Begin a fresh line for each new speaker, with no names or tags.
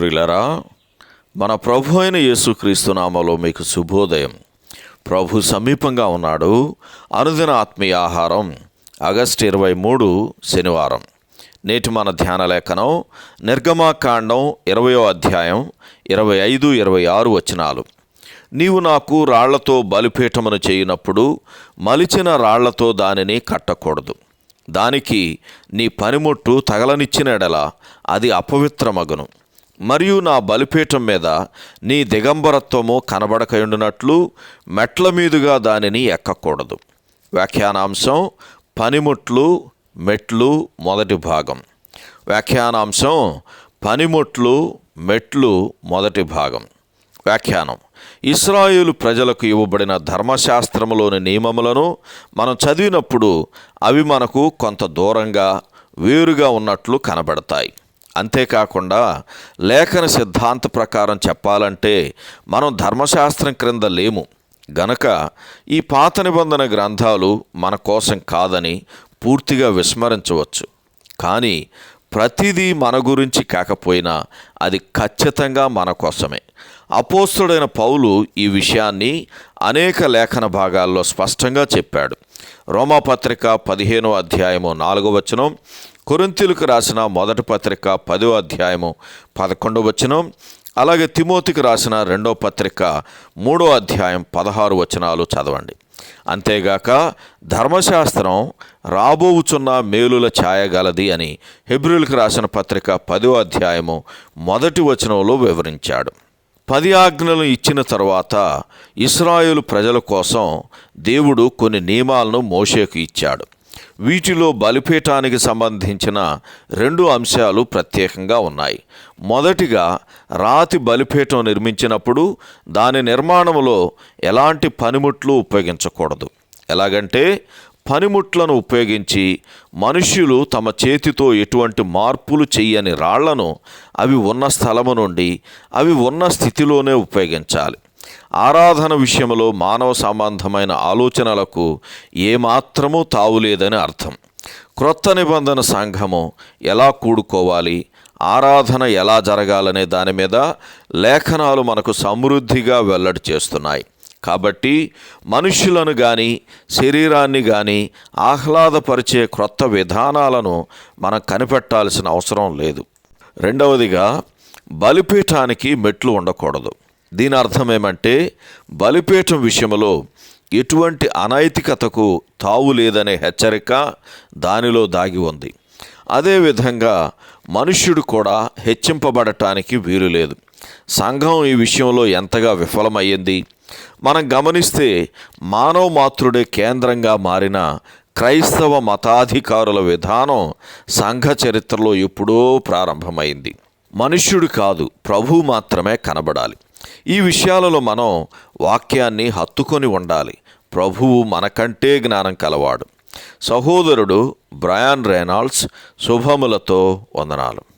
ప్రియులరా మన ప్రభు అయిన యేసుక్రీస్తు నామలో మీకు శుభోదయం. ప్రభు సమీపంగా ఉన్నాడు. అనుదిన ఆత్మీయ ఆహారం ఆగస్టు ఇరవై మూడు శనివారం. నేటి మన ధ్యాన లేఖనం నిర్గమాకాండం ఇరవయో అధ్యాయం ఇరవై ఐదు ఇరవై ఆరు వచనాలు. నీవు నాకు రాళ్ళతో బలిపీఠమును చేయునప్పుడు మలిచిన రాళ్ళతో దానిని కట్టకూడదు. దానికి నీ పనిముట్టు తగలనిచ్చిన ఎడల అది అపవిత్రమగును. మరియు నా బలిపీఠం మీద నీ దిగంబరత్వము కనబడకయుండునట్లు మెట్ల మీదుగా దానిని ఎక్కకూడదు. వ్యాఖ్యానాంశం పనిముట్లు మెట్లు మొదటి భాగం. వ్యాఖ్యానాంశం పనిముట్లు మెట్లు మొదటి భాగం. వ్యాఖ్యానం. ఇస్రాయేలు ప్రజలకు ఇవ్వబడిన ధర్మశాస్త్రములోని నియమములను మనం చదివినప్పుడు అవి మనకు కొంత దూరంగా వేరుగా ఉన్నట్లు కనబడతాయి. అంతేకాకుండా లేఖన సిద్ధాంత ప్రకారం చెప్పాలంటే మనం ధర్మశాస్త్రం క్రింద లేము. గనక ఈ పాత నిబంధన గ్రంథాలు మన కోసం కాదని పూర్తిగా విస్మరించవచ్చు. కానీ ప్రతిదీ మన గురించి కాకపోయినా అది ఖచ్చితంగా మన కోసమే. అపోస్తుడైన పౌలు ఈ విషయాన్ని అనేక లేఖన భాగాల్లో స్పష్టంగా చెప్పాడు. రోమాపత్రిక పదిహేనో అధ్యాయము నాలుగో వచనం కొరింతీలకు రాసిన మొదటి పత్రిక పదో అధ్యాయము పదకొండవ వచనం అలాగే తిమోతికి రాసిన రెండో పత్రిక మూడో అధ్యాయం పదహారు వచనాలు చదవండి. అంతేగాక ధర్మశాస్త్రం రాబోవుచున్న మేలుల ఛాయగలది అని హెబ్రిల్కి రాసిన పత్రిక పదో అధ్యాయము మొదటి వచనంలో వివరించాడు. పది ఆజ్ఞలు ఇచ్చిన తర్వాత ఇస్రాయేల్ ప్రజల కోసం దేవుడు కొన్ని నియమాలను మోషేకు ఇచ్చాడు. వీటిలో బలిపీఠానికి సంబంధించిన రెండు అంశాలు ప్రత్యేకంగా ఉన్నాయి. మొదటిగా రాతి బలిపీఠం నిర్మించినప్పుడు దాని నిర్మాణంలో ఎలాంటి పనిముట్లు ఉపయోగించకూడదు. ఎలాగంటే పనిముట్లను ఉపయోగించి మనుష్యులు తమ చేతితో ఎటువంటి మార్పులు చేయని రాళ్ళను అవి ఉన్న స్థలము నుండి అవి ఉన్న స్థితిలోనే ఉపయోగించాలి. ఆరాధన విషయంలో మానవ సంబంధమైన ఆలోచనలకు ఏమాత్రమూ తావులేదని అర్థం. క్రొత్త నిబంధన సంఘము ఎలా కూడుకోవాలి? ఆరాధన ఎలా జరగాలనే దాని మీద లేఖనాలు మనకు సమృద్ధిగా వెల్లడి చేస్తున్నాయి. కాబట్టి మనుష్యులను కానీ శరీరాన్ని కానీ ఆహ్లాదపరిచే క్రొత్త విధానాలను మనం కనిపెట్టాల్సిన అవసరం లేదు. రెండవదిగా బలిపీఠానికి మెట్లు ఉండకూడదు. దీని అర్థం ఏమంటే బలిపీఠం విషయంలో ఎటువంటి అనైతికతకు తావు లేదనే హెచ్చరిక దానిలో దాగి ఉంది. అదేవిధంగా మనుష్యుడు కూడా హెచ్చింపబడటానికి వీలు లేదు. సంఘం ఈ విషయంలో ఎంతగా విఫలమయ్యింది? మనం గమనిస్తే మానవ మాతృడే కేంద్రంగా మారిన క్రైస్తవ మతాధికారుల విధానం సంఘ చరిత్రలో ఎప్పుడో ప్రారంభమైంది. మనుష్యుడు కాదు ప్రభు మాత్రమే కనబడాలి. ఈ విషయాలలో మనం వాక్యాన్ని హత్తుకొని ఉండాలి. ప్రభువు మనకంటే జ్ఞానం కలవాడు. సహోదరుడు బ్రయాన్ రేనాల్డ్స్ శుభములతో వందనాలు.